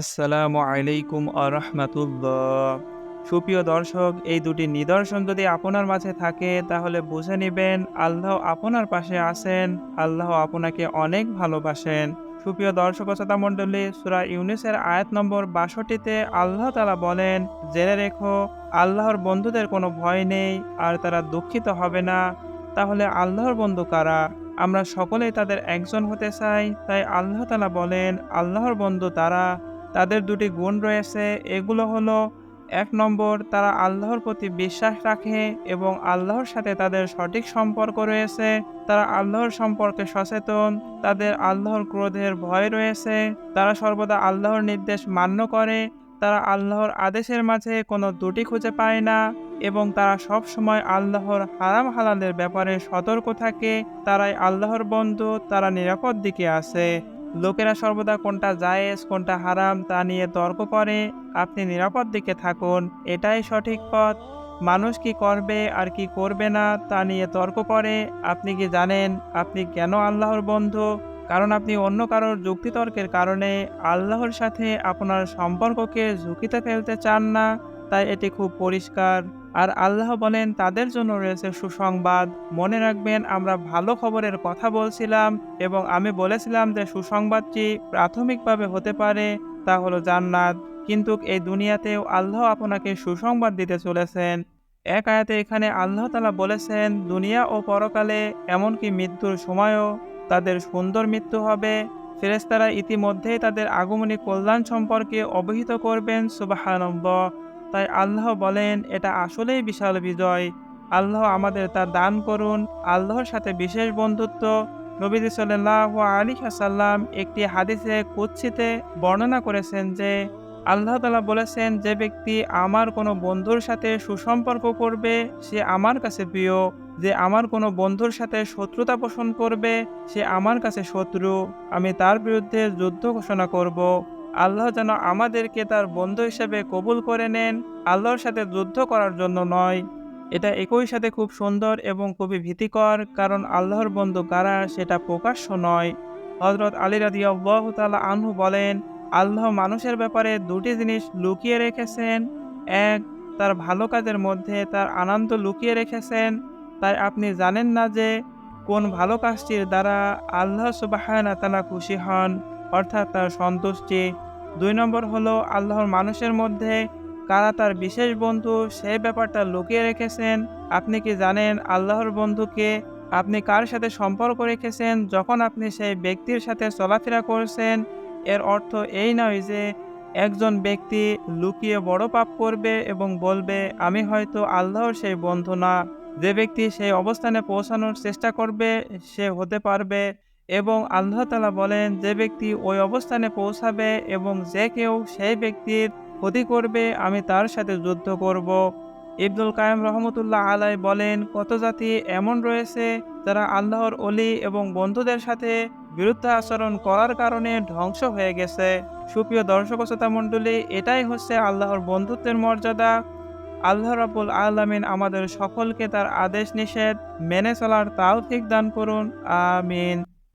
আসসালামু আলাইকুম আরহামাতুল্লাহ। সুপ্রিয় দর্শক, এই দুটি নিদর্শন যদি আপনার মাঝে থাকে, তাহলে বুঝে নেবেন আল্লাহ আপনার পাশে আছেন, আল্লাহ আপনাকে অনেক ভালোবাসেন। সুপ্রিয় দর্শক শ্রোতা মণ্ডলী, সুরা ইউনিসের আয়াত নম্বর বাষট্টিতে আল্লাহ তালা বলেন, জেনে রেখো, আল্লাহর বন্ধুদের কোনো ভয় নেই, আর তারা দুঃখিত হবে না। তাহলে আল্লাহর বন্ধু কারা? আমরা সকলেই তাদের একজন হতে চাই। তাই আল্লাহ তালা বলেন, আল্লাহর বন্ধু তারা তাদের দুটি গুণ রয়েছে। এগুলো হলো, এক নম্বর, তারা আল্লাহর প্রতি বিশ্বাস রাখে এবং আল্লাহর সাথে তাদের সঠিক সম্পর্ক রয়েছে। তারা আল্লাহর সম্পর্কে সচেতন, তাদের আল্লাহর ক্রোধের ভয় রয়েছে। তারা সর্বদা আল্লাহর নির্দেশ মান্য করে। তারা আল্লাহর আদেশের মাঝে কোনো দুটি খুঁজে পায় না এবং তারা সব সময় আল্লাহর হারাম হালালের ব্যাপারে সতর্ক থাকে। তারাই আল্লাহর বন্ধু, তারা নিরাপদ দিকে আছে। লোকেরা সর্বদা কোনটা জায়েজ, কোনটা হারাম তা নিয়ে তর্ক করে। আপনি নিরাপদ দিকে থাকুন, এটাই সঠিক পথ। মানুষ কি করবে আর কি করবে না তা নিয়ে তর্ক করে। আপনি কি জানেন, আপনি কেন আল্লাহর বন্ধু? কারণ আপনি অন্য কারোর যুক্তিতর্কের কারণে আল্লাহর সাথে আপনার সম্পর্ককে ঝুঁকিতে ফেলতে চান না, তাই এটি খুব পরিষ্কার। আর আল্লাহ বলেন, তাদের জন্য রয়েছে সুসংবাদ। মনে রাখবেন, আমরা ভালো খবরের কথা বলছিলাম এবং আমি বলেছিলাম যে সুসংবাদটি প্রাথমিকভাবে হতে পারে তা হলো জান্নাত। কিন্তু এই দুনিয়াতেও আল্লাহ আপনাকে সুসংবাদ দিতে চলেছেন। এক আয়াতে এখানে আল্লাহ তালা বলেছেন, দুনিয়া ও পরকালে এমনকি মৃত্যুর সময়ও তাদের সুন্দর মৃত্যু হবে। ফেরেস্তারা ইতিমধ্যেই তাদের আগমনী কল্যাণ সম্পর্কে অবহিত করবেন সুবাহানব্বর তাই আল্লাহ বলেন, এটা আসলেই বিশাল বিজয়। আল্লাহ আমাদের তা দান করুন। আল্লাহর সাথে বিশেষ বন্ধুত্ব। নবীজি সাল্লাহ আলী সাল্লাম একটি হাদিসে কুচ্ছিতে বর্ণনা করেছেন যে, আল্লাহ তালা বলেছেন, যে ব্যক্তি আমার কোনো বন্ধুর সাথে সুসম্পর্ক করবে, সে আমার কাছে প্রিয়। যে আমার কোনো বন্ধুর সাথে শত্রুতা পোষণ করবে, সে আমার কাছে শত্রু। আমি তার বিরুদ্ধে যুদ্ধ ঘোষণা করব। আল্লাহ যেন আমাদেরকে তার বন্ধু হিসেবে কবুল করে নেন, আল্লাহর সাথে যুদ্ধ করার জন্য নয়। এটা একই সাথে খুব সুন্দর এবং খুবই ভীতিকর, কারণ আল্লাহর বন্ধু কারা সেটা প্রকাশ্য নয়। হজরত আলী রাদি আল্লাহ তালা আনহু বলেন, আল্লাহ মানুষের ব্যাপারে দুটি জিনিস লুকিয়ে রেখেছেন। এক, তার ভালো কাজের মধ্যে তার আনন্দ লুকিয়ে রেখেছেন। তাই আপনি জানেন না যে কোন ভালো কাজটির দ্বারা আল্লাহ সুবাহ তালা খুশি হন। অর্থাৎ তার সন্তুষ্টি। দুই নম্বর হলো আল্লাহর মানুষের মধ্যে কারা তার বিশেষ বন্ধু সেই ব্যাপারটা লুকিয়ে রেখেছেন। আপনি কি জানেন আল্লাহর বন্ধুকে আপনি কার সাথে সম্পর্ক রেখেছেন? যখন আপনি সেই ব্যক্তির সাথে চলাফেরা করছেন, এর অর্থ এই নয় যে একজন ব্যক্তি লুকিয়ে বড় পাপ করবে এবং বলবে, আমি হয়তো আল্লাহর সেই বন্ধু না। যে ব্যক্তি সেই অবস্থানে পৌঁছানোর চেষ্টা করবে, সে হতে পারবে। এবং আল্লাহ তালা বলেন, যে ব্যক্তি ওই অবস্থানে পৌঁছাবে এবং যে কেউ সেই ব্যক্তির ক্ষতি করবে, আমি তার সাথে যুদ্ধ করব। ইবদুল কায়েম রহমতুল্লাহ আলাই বলেন, কত জাতি এমন রয়েছে যারা আল্লাহর অলি এবং বন্ধুদের সাথে বিরুদ্ধ আচরণ করার কারণে ধ্বংস হয়ে গেছে। সুপ্রিয় দর্শক শ্রোতা মণ্ডলী, এটাই হচ্ছে আল্লাহর বন্ধুত্বের মর্যাদা। আল্লাহ রাবুল আলমিন আমাদের সকলকে তার আদেশ নিষেধ মেনে চলার তাও ঠিক দান করুন। আমিন।